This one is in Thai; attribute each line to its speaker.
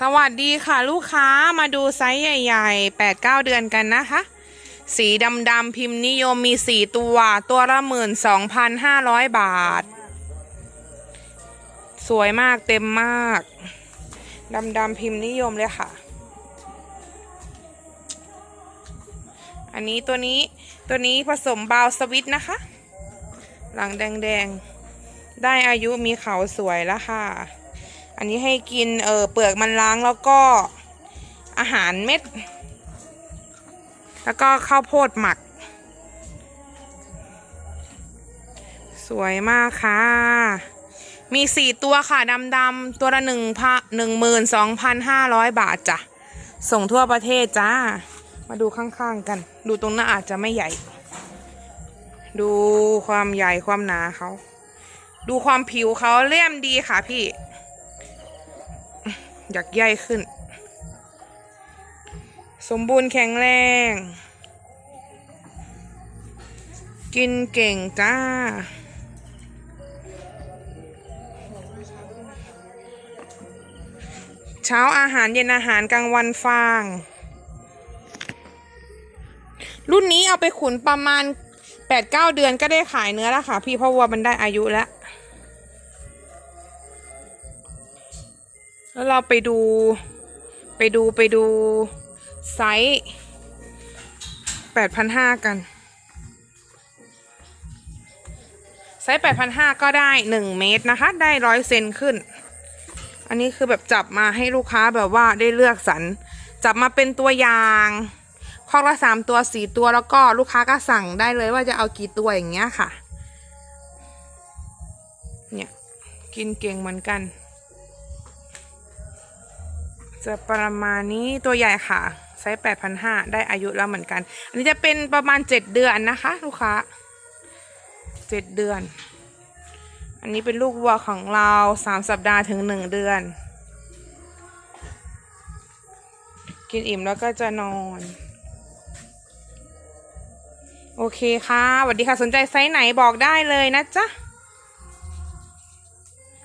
Speaker 1: สวัสดีค่ะลูกค้ามาดูไซส์ใหญ่ๆ 8 9 เดือนกันนะคะ สีดำๆพิมพ์นิยมมี 4 ตัว ตัวละหมื่นสองพันห้าร้อยบาท สวยมากเต็มมาก ดำๆพิมพ์นิยมเลยค่ะ อันนี้ตัวนี้ตัวนี้ผสมบาวสวิตนะคะ หลังแดงๆ ได้อายุมีเขาสวยแล้วค่ะ อันนี้ให้กินเออเปลือกมันล้างแล้วก็อาหารเม็ด แล้วก็ข้าวโพดหมัก สวยมากค่ะ มีสี่ตัวค่ะดำๆตัวละหนึ่งพันหนึ่งหมื่นสองพันห้าร้อยบาทจ้ะ ส่งทั่วประเทศจ้า มาดูข้างๆกัน ดูตรงหน้าอาจจะไม่ใหญ่ ดูความใหญ่ความหนาเขา ดูความผิวเขาเลี่ยมดีค่ะพี่ อยากใหญ่ขึ้น สมบูรณ์แข็งแรง กินเก่งจ้า เช้าอาหารเย็นอาหารกลางวันฟาง รุ่นนี้เอาไปขุนประมาณ 8-9 เดือนก็ได้ขายเนื้อแล้วค่ะ พี่เพราะวัวมันได้อายุแล้ว แล้วเราไปดูไปดูไปดูไซส์แปดพันห้ากัน ไซส์แปดพันห้าก็ได้หนึ่งเมตรนะคะ ได้ร้อยเซนขึ้น อันนี้คือแบบจับมาให้ลูกค้าแบบว่าได้เลือกสรรจับมาเป็นตัวอย่างคอกละสามตัวสี่ตัวแล้วก็ลูกค้าก็สั่งได้เลยว่าจะเอากี่ตัวอย่างเงี้ยค่ะ เนี่ย กินเก่งเหมือนกัน จะประมาณนี้ตัวใหญ่ค่ะไซส์แปดพันห้าได้อายุแล้วเหมือนกัน อันนี้จะเป็นประมาณเจ็ดเดือนนะคะ ลูกค้าเจ็ดเดือน อันนี้เป็นลูกวัวของเราสามสัปดาห์ถึงหนึ่งเดือน กินอิ่มแล้วก็จะนอน โอเคค่ะสวัสดีค่ะสนใจไซส์ไหนบอกได้เลยนะจ๊ะ